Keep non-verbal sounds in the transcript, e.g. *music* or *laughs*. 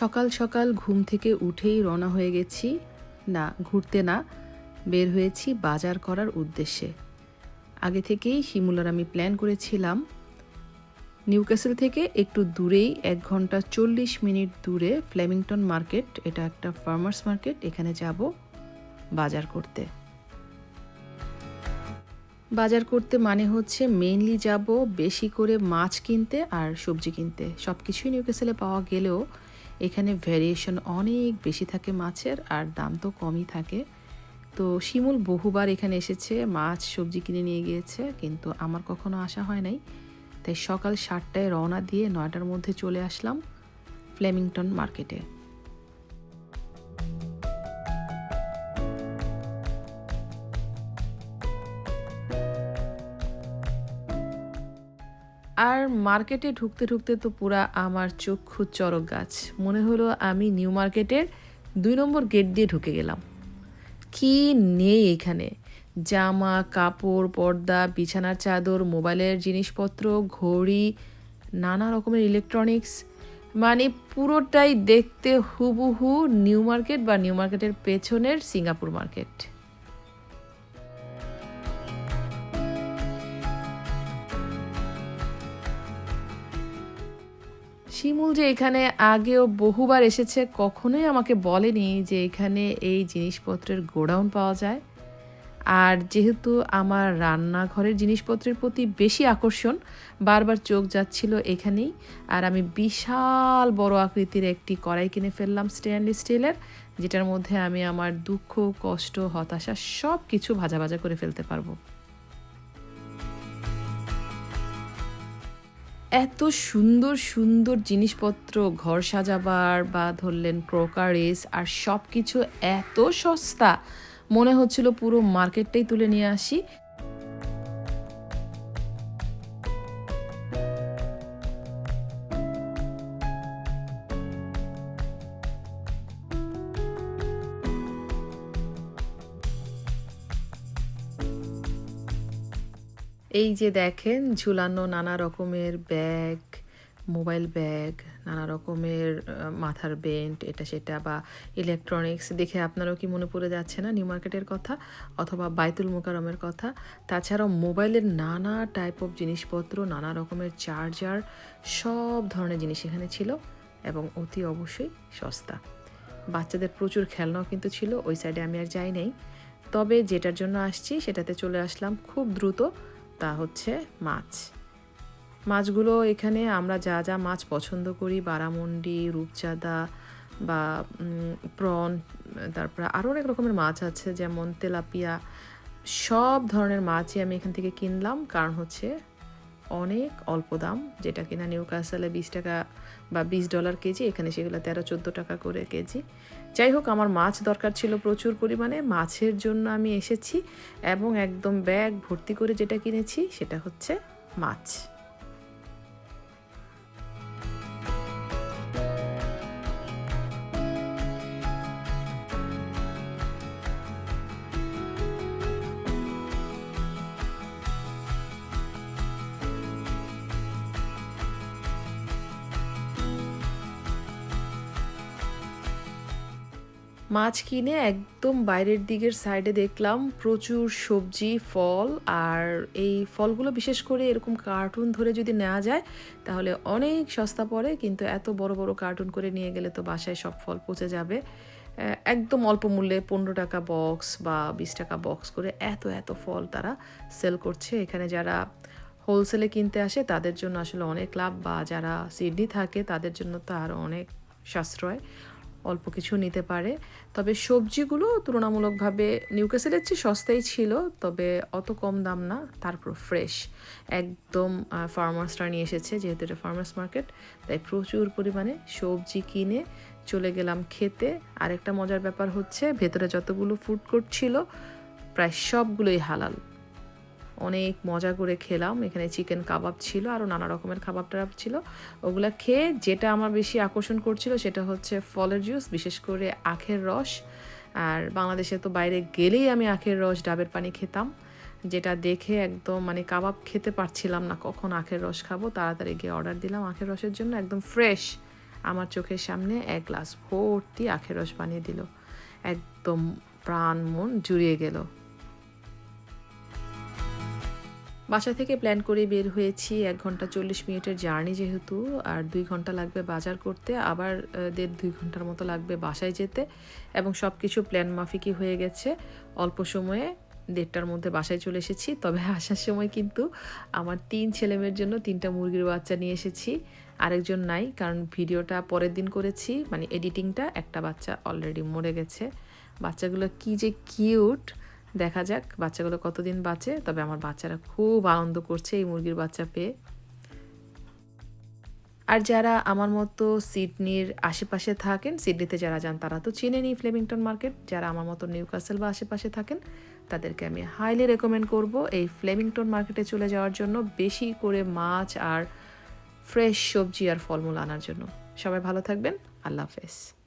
সকাল সকাল ঘুম থেকে উঠেই রওনা হয়ে গেছি। না, ঘুরতে না, বের হয়েছি বাজার করার উদ্দেশ্যে। আগে থেকেই শিমুলার আমি প্ল্যান করেছিলাম। নিউক্যাসেল থেকে একটু দূরেই, এক ঘণ্টা চল্লিশ মিনিট দূরে ফ্লেমিংটন মার্কেট, এটা একটা ফার্মার্স মার্কেট এখানে যাব বাজার করতে। বাজার করতে মানে হচ্ছে মেইনলি যাব বেশি করে মাছ কিনতে আর সবজি কিনতে। সব কিছুই নিউক্যাসেলে পাওয়া গেলেও এখানে ভ্যারিয়েশন অনেক বেশি থাকে মাছের আর দাম তো কমই থাকে। তো শিমুল বহুবার এখানে এসেছে, মাছ, সবজি কিনে নিয়ে গিয়েছে, কিন্তু আমার কখনো আসা হয় নাই। তাই সকাল সাতটায় রওনা দিয়ে নয়টার মধ্যে চলে আসলাম ফ্লেমিংটন মার্কেটে। আর মার্কেটে ঢুকতে ঢুকতে তো পুরা আমার চক্ষু চরক গাছ। মনে হলো আমি নিউ মার্কেটের দুই নম্বর গেট দিয়ে ঢুকে গেলাম। কি নেই এখানে? জামা, কাপড়, পর্দা, বিছানার চাদর, মোবাইলের জিনিসপত্র, ঘড়ি, নানা রকমের ইলেকট্রনিক্স মানে পুরোটাই দেখতে হুবহু নিউ মার্কেট বা নিউ মার্কেটের পেছনের সিঙ্গাপুর মার্কেট। শিমুল যে এখানে আগেও বহুবার এসেছে, কখনোই আমাকে বলেনি যে এখানে এই জিনিসপত্রের গোডাউন পাওয়া যায়। আর যেহেতু আমার রান্নাঘরের জিনিসপত্রের প্রতি বেশি আকর্ষণ, বারবার চোখ যাচ্ছিল এখানেই। আর আমি বিশাল বড় আকৃতির একটি কড়াই কিনে ফেললাম স্টেনলেস স্টিলের, যেটার মধ্যে আমি আমার দুঃখ, কষ্ট, হতাশা সব কিছু ভাজা ভাজা করে ফেলতে পারব। এত সুন্দর সুন্দর জিনিসপত্র, ঘর সাজাবার বা ধরলেন ক্রোকারিস আর সব কিছু এত সস্তা। মনে হচ্ছিল পুরো মার্কেটটাই তুলে নিয়ে আসি। এই যে দেখেন, ঝুলানো নানা রকমের ব্যাগ মোবাইল ব্যাগ নানা রকমের মাথার বেন্ট এটা সেটা বা ইলেকট্রনিক্স দেখে আপনারও কি মনে পড়ে যাচ্ছে না নিউ মার্কেটের কথা? অথবা বাইতুল মোকারমের কথা? তাছাড়াও মোবাইলের নানা টাইপ অফ জিনিসপত্র, নানা রকমের চার্জার সব ধরনের জিনিস এখানে ছিল এবং অতি অবশ্যই সস্তা। বাচ্চাদের প্রচুর খেলনাও কিন্তু ছিল, ওই সাইডে আমি আর যাই নাই। তবে যেটার জন্য আসছি, সেটাতে চলে আসলাম খুব দ্রুত তা হচ্ছে মাছ। মাছগুলো এখানে আমরা যা যা মাছ পছন্দ করি, বারামুন্ডি, রূপচাঁদা বা প্রন, তারপরে আরও অনেক রকমের মাছ আছে, যেমন তেলাপিয়া। সব ধরনের মাছই আমি এখান থেকে কিনলাম, কারণ হচ্ছে অনেক অল্প দাম, যেটা কিনা নিউ কাসালে বিশ টাকা বা বিশ ডলার কেজি, এখানে সেগুলো তেরো চোদ্দ টাকা করে কেজি। যাই হোক, আমার মাছ দরকার ছিল প্রচুর পরিমাণে, মাছের জন্য আমি এসেছি এবং একদম ব্যাগ ভর্তি করে যেটা কিনেছি, সেটা হচ্ছে মাছ। মাছ কিনে একদম বাইরের দিকের সাইডে দেখলাম প্রচুর সবজি, ফল আর এই ফলগুলো বিশেষ করে এরকম কার্টুন ধরে যদি নেওয়া যায়, তাহলে অনেক সস্তা পড়ে, কিন্তু এত বড় বড় কার্টুন করে নিয়ে গেলে তো বাসায় সব ফল পচে যাবে। একদম অল্প মূল্যে পনেরো টাকা বক্স বা বিশ টাকা বক্স করে এত এত ফল তারা সেল করছে। এখানে যারা হোলসেলে কিনতে আসে, তাদের জন্য আসলে অনেক লাভ বা যারা সিডনি থাকে, তাদের জন্য তো আরও অনেক সাশ্রয়। অল্প কিছু নিতে পারে। তবে সবজিগুলো তুলনামূলকভাবে নিউক্যাসেলের চেয়ে সস্তাই ছিল, তবে অত কম দাম না, তারপর ফ্রেশ একদম ফার্মার্সরা নিয়ে এসেছে, যেহেতু এটা ফার্মার্স মার্কেট তাই প্রচুর পরিমাণে সবজি কিনে চলে গেলাম খেতে। আরেকটা মজার ব্যাপার হচ্ছে, ভেতরে যতগুলো ফুড কোর্ট ছিল, প্রায় সবগুলোই হালাল। অনেক মজা করে খেলাম। এখানে চিকেন কাবাব ছিল আরও নানা রকমের খাবার টাবাব ছিল। ওগুলো খেয়ে যেটা আমার বেশি আকর্ষণ করছিল সেটা হচ্ছে ফলের জুস বিশেষ করে আখের রস। আর বাংলাদেশে তো বাইরে গেলেই আমি আখের রস, ডাবের পানি খেতাম। যেটা দেখে একদম মানে কাবাব খেতে পারছিলাম না, কখন আখের রস খাব, তাড়াতাড়ি গিয়ে অর্ডার দিলাম আখের রসের জন্য। একদম ফ্রেশ আমার চোখের সামনে এক গ্লাস ভর্তি আখের রস বানিয়ে দিল। একদম প্রাণ মন জুড়িয়ে গেল। বাসা থেকে প্ল্যান করে বের হয়েছি, এক ঘণ্টা চল্লিশ মিনিটের জার্নি যেহেতু, আর দুই ঘণ্টা লাগবে বাজার করতে, আবার দেড় দুই ঘণ্টার মতো লাগবে বাসায় যেতে, এবং সব কিছু প্ল্যান মাফিকই হয়ে গেছে। অল্প সময়ে দেড়টার মধ্যে বাসায় চলে এসেছি, তবে *laughs* আসার সময় কিন্তু আমার তিন ছেলেমেয়ের জন্য তিনটা মুরগির বাচ্চা নিয়ে এসেছি, আরেকজন নাই, কারণ ভিডিওটা পরের দিন করেছি মানে এডিটিংটা একটা বাচ্চা অলরেডি মরে গেছে। বাচ্চাগুলো কি যে কিউট দেখা যাক, বাচ্চাগুলো কতদিন বাঁচে। তবে আমার বাচ্চারা খুব আনন্দ করছে এই মুরগির বাচ্চা পেয়ে। আর যারা আমার মতো সিডনির আশেপাশে থাকেন, সিডনিতে যারা যান, তারা তো চিনেনি ফ্লেমিংটন মার্কেট। যারা আমার মতো নিউ কাসেল বা আশেপাশে থাকেন, তাদেরকে আমি হাইলি রেকমেন্ড করব এই ফ্লেমিংটন মার্কেটে চলে যাওয়ার জন্য, বেশি করে মাছ আর ফ্রেশ সবজি আর ফলমূল আনার জন্য। সবাই ভালো থাকবেন। আল্লাহ হাফেজ।